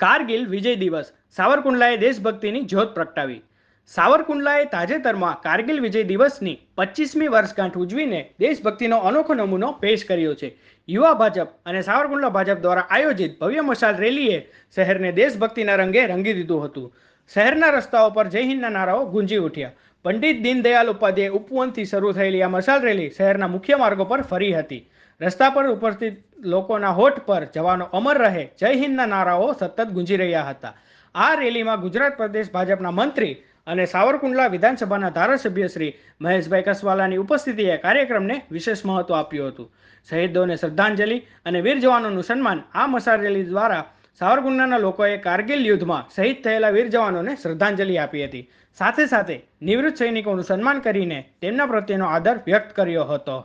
કારગિલ વિજય દિવસ. સાવરકુંડલાએ દેશભક્તિની જ્યોત પ્રગટાવી. સાવરકુંડલાએ તાજેતરમાં કારગિલ વિજય દિવસની પચીસમી વર્ષગાંઠ ઉજવીને દેશભક્તિનો અનોખો નમૂનો પેશ કર્યો છે. યુવા ભાજપ અને સાવરકુંડલા ભાજપ દ્વારા આયોજિત ભવ્ય મશાલ રેલીએ શહેરને દેશભક્તિના રંગે રંગી દીધું હતું. શહેરના રસ્તાઓ પર જય હિન્દના નારાઓ ગુંજી ઉઠ્યા. પંડિત દીનદયાલ ઉપાધ્યાય ઉપવનથી શરૂ થયેલી આ મશાલ રેલી શહેરના મુખ્ય માર્ગો પર ફરી હતી. રસ્તા પર ઉપસ્થિત લોકોના હોઠ પર જવાનો અમર રહે. જય હિન્દના નારાઓ સતત ગુંજી રહ્યા હતા. આ રેલીમાં ગુજરાત પ્રદેશ ભાજપના મંત્રી અને સાવરકુંડલા વિધાનસભાના ધારાસભ્ય શ્રી મહેશભાઈ કસવાલાની ઉપસ્થિતિએ કાર્યક્રમને વિશેષ મહત્વ આપ્યું હતું. શહીદોને શ્રદ્ધાંજલિ અને વીર જવાનોનું સન્માન આ મસાર રેલી દ્વારા સાવરકુંડલાના લોકોએ કારગિલ યુદ્ધમાં શહીદ થયેલા વીર જવાનોને શ્રદ્ધાંજલિ આપી હતી. સાથે સાથે નિવૃત્ત સૈનિકોનું સન્માન કરીને તેમના પ્રત્યેનો આદર વ્યક્ત કર્યો હતો.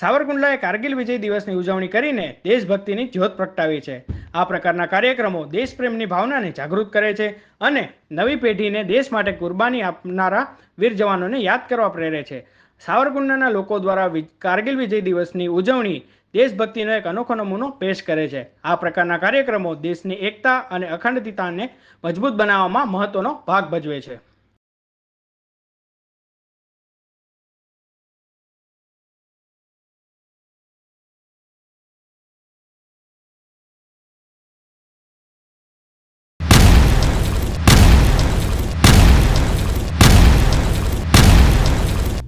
સાવરકુંડલાએ કારગિલ વિજય દિવસની ઉજવણી કરીને દેશભક્તિની જ્યોત પ્રગટાવી છે. આ પ્રકારના કાર્યક્રમો દેશપ્રેમની ભાવનાને જાગૃત કરે છે અને નવી પેઢીને દેશ માટે કુરબાની આપનારા વીર જવાનોને યાદ કરવા પ્રેરે છે. સાવરકુંડલાના લોકો દ્વારા કારગિલ વિજય દિવસની ઉજવણી દેશભક્તિનો એક અનોખો નમૂનો પેશ કરે છે. આ પ્રકારના કાર્યક્રમો દેશની એકતા અને અખંડિતતાને મજબૂત બનાવવામાં મહત્વનો ભાગ ભજવે છે.